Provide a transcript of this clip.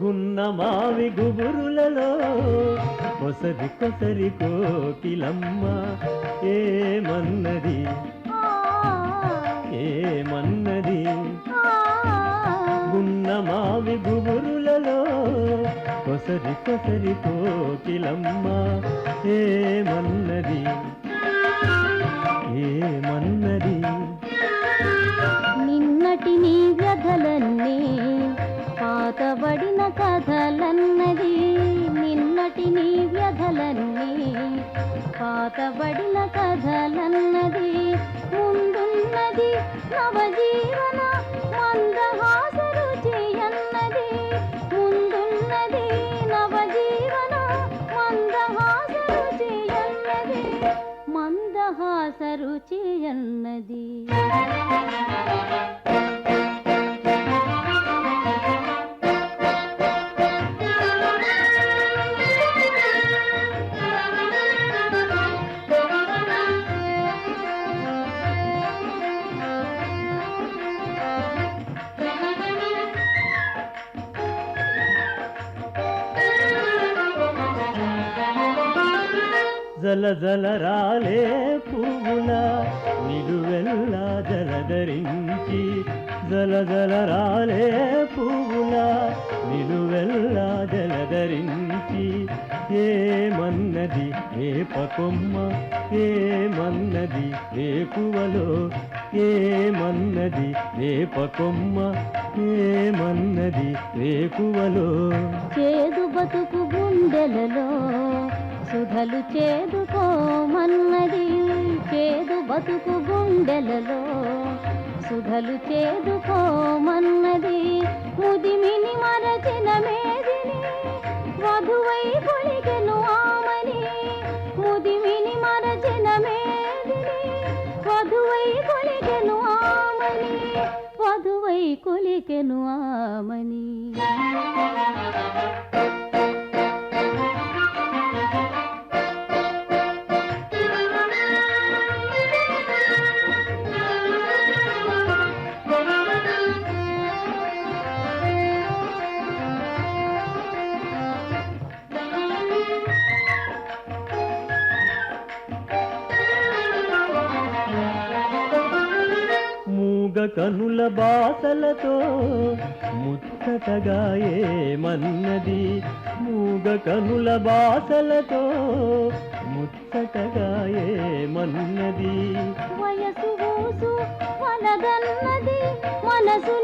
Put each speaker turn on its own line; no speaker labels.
గున్నమావి గుబురులలో కొసరి కొసరి కోకిలమ్మ ఏమన్నది ఏమన్నది గున్న మావి గుబురులలో కొసరి కొసరి కోకిలమ్మ ఏమన్నది
పాతబడిన కథలన్నది ముందున్నది నవజీవన మందహాస రుచి అన్నది ముందున్నది నవజీవన మందహాస రుచి అన్నది మందహాస రుచి అన్నది
జల జల రాలే పువ్వుల నిలువెల్లా జలధరించి జల జల రాలే పువ్వుల నిలువెల్లా జలధరించి ఏమన్నది వేపకొమ్మ ఏమన్నది వేకువలో ఏమన్నది వేపకొమ్మ ఏమన్నది పువ్వలో.
చేదు బతుకు గుండెలలో సుధలు చేదుకోమన్నది చేదు బతుకు గుండెలలో. సుధలు చేదుకోమన్నది ముదిమిని మరచిన మేదిని వధువై కొలిగెను ఆమని. ముదిమిని మరచిన మేదిని వధువై కొలిగెను ఆమని వధువై కొలికెను ఆమని.
మూగ కనుల బాసలతో ముచ్చటగా ఏమన్నది మూగ కనుల బాసలతో ముచ్చటగా ఏమన్నది
వయసు ఊసు మనసు